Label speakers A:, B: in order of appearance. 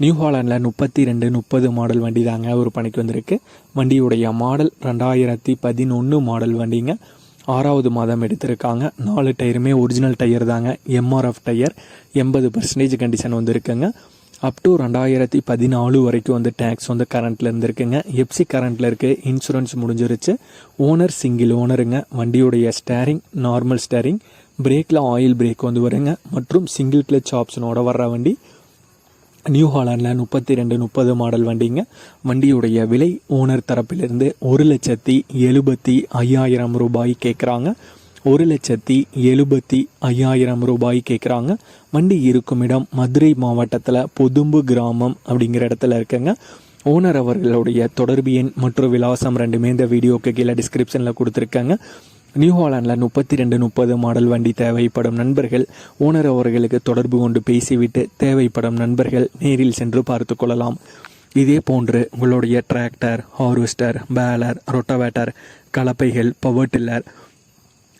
A: New ஹாலண்டில் முப்பத்தி ரெண்டு முப்பது மாடல் வண்டி தாங்க ஒரு பணிக்கு வந்திருக்கு. வண்டியுடைய மாடல் ரெண்டாயிரத்தி பதினொன்று மாடல் வண்டிங்க. ஆறாவது மாதம் எடுத்திருக்காங்க. நாலு டயருமே ஒரிஜினல் டயர் தாங்க. எம்ஆர்எஃப் டயர் எண்பது பர்சன்டேஜ் கண்டிஷன் வந்துருக்குங்க. அப் டு ரெண்டாயிரத்தி பதினாலு வரைக்கும் வந்து டேக்ஸ் வந்து கரண்ட்டில் இருந்துருக்குங்க. எப்சி கரண்ட்டில் இருக்குது இன்சூரன்ஸ் முடிஞ்சிருச்சு. ஓனர் சிங்கிள் ஓனருங்க வண்டியுடைய ஸ்டேரிங் நார்மல் ஸ்டேரிங் பிரேக்கில் ஆயில் பிரேக் வந்து வருங்க. மற்றும் சிங்கிள் கிளச் ஆப்ஷனோட வர்ற வண்டி. நியூ ஹாலாண்டில் முப்பத்தி ரெண்டு முப்பது மாடல் வண்டிங்க. வண்டியுடைய விலை ஓனர் தரப்பிலிருந்து ஒரு லட்சத்தி எழுபத்தி ஐயாயிரம் ரூபாய் கேட்குறாங்க ஒரு லட்சத்தி எழுபத்தி ஐயாயிரம் ரூபாய் கேட்குறாங்க வண்டி இருக்கும் இடம் மதுரை மாவட்டத்தில் பொதும்பு கிராமம் அப்படிங்கிற இடத்துல இருக்குங்க. ஓனர் அவர்களுடைய தொடர்பு எண் மற்றும் விலாசம் ரெண்டுமே இந்த வீடியோக்கு கீழே டிஸ்கிரிப்ஷனில் கொடுத்துருக்காங்க. நியூ ஹாலாண்டில் முப்பத்தி ரெண்டு முப்பது மாடல் வண்டி தேவைப்படும் நண்பர்கள் ஓனர் அவர்களுக்கு தொடர்பு கொண்டு பேசிவிட்டு தேவைப்படும் நண்பர்கள் நேரில் சென்று பார்த்து கொள்ளலாம். இதே போன்று உங்களுடைய tractor harvester baler rotavator கலப்பைகள் power tiller